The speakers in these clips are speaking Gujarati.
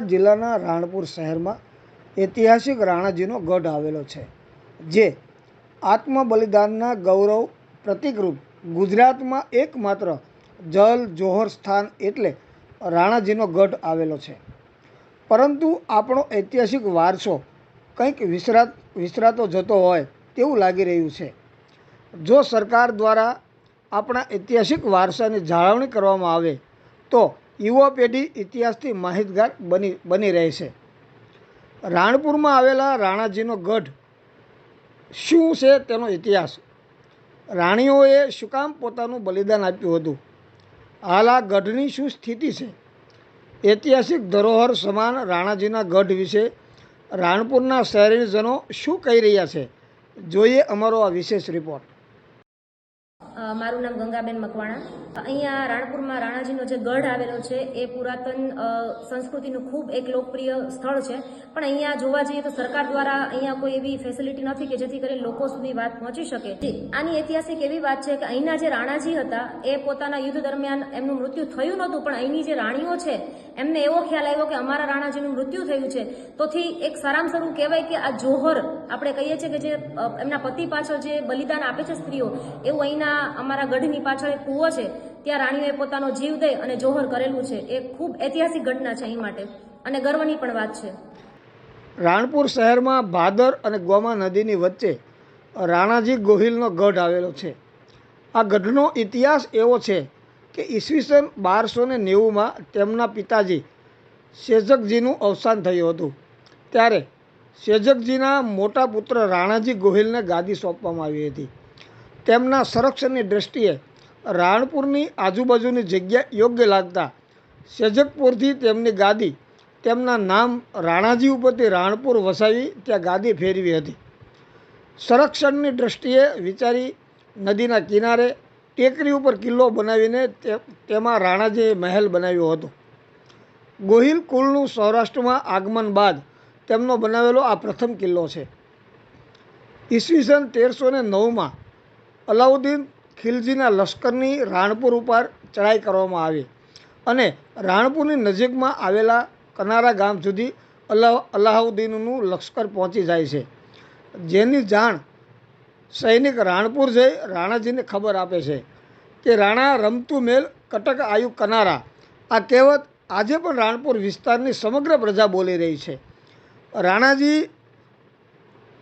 બોટાદ જિલ્લાના રાણપુર શહેરમાં ઐતિહાસિક રાણાજીનો ગઢ આવેલો છે, જે આત્મબલિદાનના ગૌરવ પ્રતિકરૂપ ગુજરાતમાં એકમાત્ર જલ જોહર સ્થાન એટલે રાણાજીનો ગઢ આવેલો છે. પરંતુ આપણો ઐતિહાસિક વારસો કંઈક વિસરાત વિસરાતો જતો હોય તેવું લાગી રહ્યું છે. જો સરકાર દ્વારા આપણા ઐતિહાસિક વારસાની જાળવણી કરવામાં આવે, તો યુવા પેઢી ઇતિહાસથી માહિતગાર બની બની રહે છે. રાણપુરમાં આવેલા રાણાજીનો ગઢ શું છે તેનો ઇતિહાસ? રાણીઓએ શું કામ પોતાનું બલિદાન આપ્યું હતું? હાલ આ ગઢની શું સ્થિતિ છે? ઐતિહાસિક ધરોહર સમાન રાણાજીના ગઢ વિશે રાણપુરના શહેરીજનો શું કહી રહ્યા છે? જોઈએ અમારો આ વિશેષ રિપોર્ટ મારું નામ ગંગાબેન મકવાણા. અહીંયા રાણપુરમાં રાણાજીનો જે ગઢ આવેલો છે, એ પુરાતન સંસ્કૃતિનું ખૂબ એક લોકપ્રિય સ્થળ છે. પણ અહીંયા જોવા જઈએ તો સરકાર દ્વારા અહીંયા કોઈ એવી ફેસિલિટી નથી કે જેથી કરીને લોકો સુધી વાત પહોંચી શકે. આની ઐતિહાસિક એવી વાત છે કે અહીંના જે રાણાજી હતા, એ પોતાના યુદ્ધ દરમિયાન એમનું મૃત્યુ થયું નહોતું, પણ અહીંની જે રાણીઓ છે, એમને એવો ખ્યાલ આવ્યો કે અમારા રાણાજીનું મૃત્યુ થયું છે. તોથી એક સારામાં સારું કહેવાય કે આ જોહર આપણે કહીએ છીએ કે જે એમના પતિ પાછળ જે બલિદાન આપે છે સ્ત્રીઓ, એવું અહીંના અમારા ગઢની પાછળ એક કૂવો છે, ત્યાં રાણીઓએ પોતાનો જીવ દઈ અને જોહર કરેલું છે. એ ખૂબ ઐતિહાસિક ઘટના છે અહીં માટે. અને ગર્વની પણ વાત છે. રાણપુર શહેરમાં ભાદર અને ગોમા નદીની વચ્ચે રાણાજી ગોહિલનો ગઢ આવેલો છે. આ ગઢનો ઇતિહાસ એવો છે કે ઈસવીસન બારસો ને નેવુંમાં તેમના પિતાજી શેજકજીનું અવસાન થયું હતું. ત્યારે શેજકજીના મોટા પુત્ર રાણાજી ગોહિલને ગાદી સોંપવામાં આવી હતી. તેમના સંરક્ષણની દૃષ્ટિએ રાણપુરની આજુબાજુની જગ્યા યોગ્ય લાગતા શેજકપુરથી તેમની ગાદી તેમના નામ રાણાજી ઉપરથી રાણપુર વસાવી ત્યાં ગાદી ફેરવી હતી. સંરક્ષણની દૃષ્ટિએ વિચારી નદીના કિનારે ટેકરી ઉપર કિલ્લો બનાવીને તેમાં રાણાજીએ મહેલ બનાવ્યો હતો. ગોહિલ કુલનું સૌરાષ્ટ્રમાં આગમન બાદ તેમનો બનાવેલો આ પ્રથમ કિલ્લો છે. ઈસવીસન તેરસો ને નવમાં અલાઉદ્દીન ખિલજીના લશ્કરની રાણપુર ઉપર ચડાઈ કરવામાં આવી અને રાણપુરની નજીકમાં આવેલા કનારા ગામ સુધી અલાહ અલાઉદ્દીનનું લશ્કર પહોંચી જાય છે. જેની જાણ સૈનિક રાણપુર જઈ રાણાજીને ખબર આપે છે કે રાણા રમતું મેલ કટક આયુ કનારા, આ કહેવત આજે પણ રાણપુર વિસ્તારની સમગ્ર પ્રજા બોલી રહી છે. રાણાજી,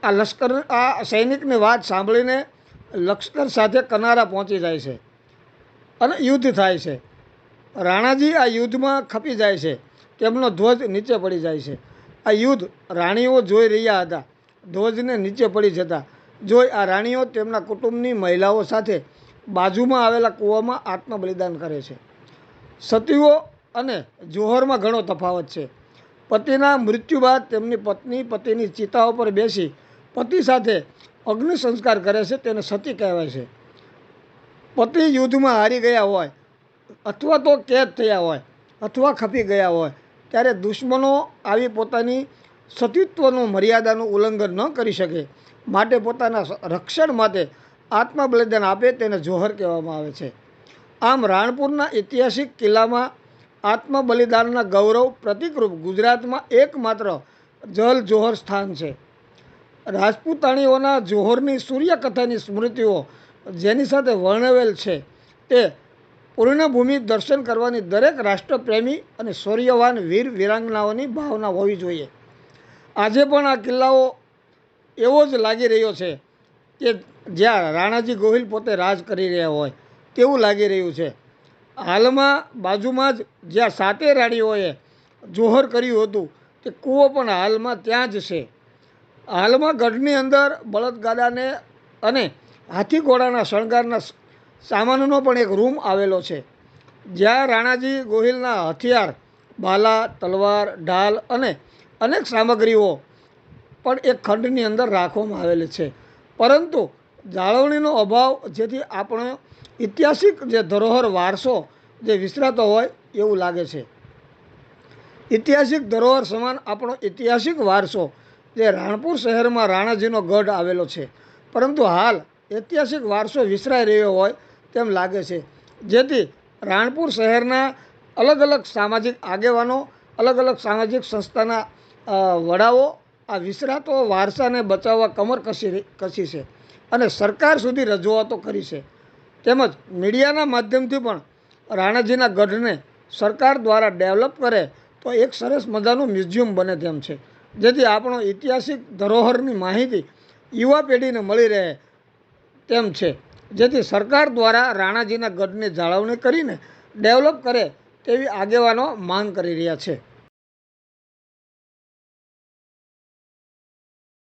આ લશ્કર, આ સૈનિકની વાત સાંભળીને લશ્કર સાથે કનારા પહોંચી જાય છે અને યુદ્ધ થાય છે. રાણાજી આ યુદ્ધમાં ખપી જાય છે. તેમનો ધ્વજ નીચે પડી જાય છે. આ યુદ્ધ રાણીઓ જોઈ રહ્યા હતા. ધ્વજને નીચે પડી જતા. જોઈ આ રાણીઓ તેમના કુટુંબની મહિલાઓ સાથે બાજુમાં આવેલા કૂવામાં આત્મબલિદાન કરે છે. સતીઓ અને જોહરમાં ઘણો તફાવત છે. પતિના મૃત્યુ બાદ તેમની પત્ની પતિની ચિતાઓ પર બેસી પતિ સાથે અગ્નિ સંસ્કાર કરે છે તેને સતી કહેવાય છે. પતિ યુદ્ધમાં હારી ગયા હોય અથવા તો કેદ થયા હોય અથવા ખપી ગયા હોય ત્યારે દુશ્મનો આવી પોતાની સતીત્વનું મર્યાદાનું ઉલ્લંઘન ન કરી શકે માટે પોતાના રક્ષણ માટે આત્મબલિદાન આપે તેને જોહર કહેવામાં આવે છે. આમ રાણપુરના ઐતિહાસિક કિલ્લામાં આત્મબલિદાનના ગૌરવ પ્રતિકરૂપ ગુજરાતમાં એકમાત્ર જલ જોહર સ્થાન છે. રાજપૂતાણીઓના જોહરની સૂર્યકથાની સ્મૃતિઓ જેની સાથે વર્ણવેલ છે તે પૂર્ણભૂમિ દર્શન કરવાની દરેક રાષ્ટ્રપ્રેમી અને શૌર્યવાન વીર વીરાંગનાઓની ભાવના હોવી જોઈએ. આજે પણ આ કિલ્લાઓ એવો જ લાગી રહ્યો છે કે જ્યાં રાણાજી ગોહિલ પોતે રાજ કરી રહ્યા હોય તેવું લાગી રહ્યું છે. હાલમાં બાજુમાં જ જ્યાં સાતે રાણીઓએ જોહર કર્યું હતું, તે કૂવો પણ હાલમાં ત્યાં જ છે. હાલમાં ગઢની અંદર બળદગાડાને અને હાથી ઘોડાના શણગારના સામાનનો પણ એક રૂમ આવેલો છે. જ્યાં રાણાજી ગોહિલના હથિયાર ભાલા તલવાર, ઢાલ અને અનેક સામગ્રીઓ પણ એક ખંડની અંદર રાખવામાં આવેલી છે. પરંતુ જાળવણીનો અભાવ, જેથી આપણો ઐતિહાસિક જે ધરોહર વારસો જે વિસરાતો હોય એવું લાગે છે. ઐતિહાસિક ધરોહર સમાન આપણો ઐતિહાસિક વારસો જે રાણપુર શહેરમાં રાણાજીનો ગઢ આવેલો છે. પરંતુ હાલ ઐતિહાસિક વારસો વિસરાઈ રહ્યો હોય તેમ લાગે છે. જેથી રાણપુર શહેરના અલગ અલગ સામાજિક આગેવાનો, અલગ અલગ સામાજિક સંસ્થાના વડાઓ આ વિસરાતો વારસાને બચાવવા કમર કસી કસી છે. અને સરકાર સુધી રજૂઆતો કરી છે. તેમજ મીડિયાના માધ્યમથી પણ રાણાજીના ગઢને સરકાર દ્વારા ડેવલપ કરે તો એક સરસ મજાનું મ્યુઝિયમ બને તેમ છે. જેથી આપણો ઐતિહાસિક ધરોહરની માહિતી યુવા પેઢીને મળી રહે તેમ છે. જેથી સરકાર દ્વારા રાણાજીના ગઢની જાળવણી કરીને ડેવલપ કરે તેવી આગેવાનો માંગ કરી રહ્યા છે.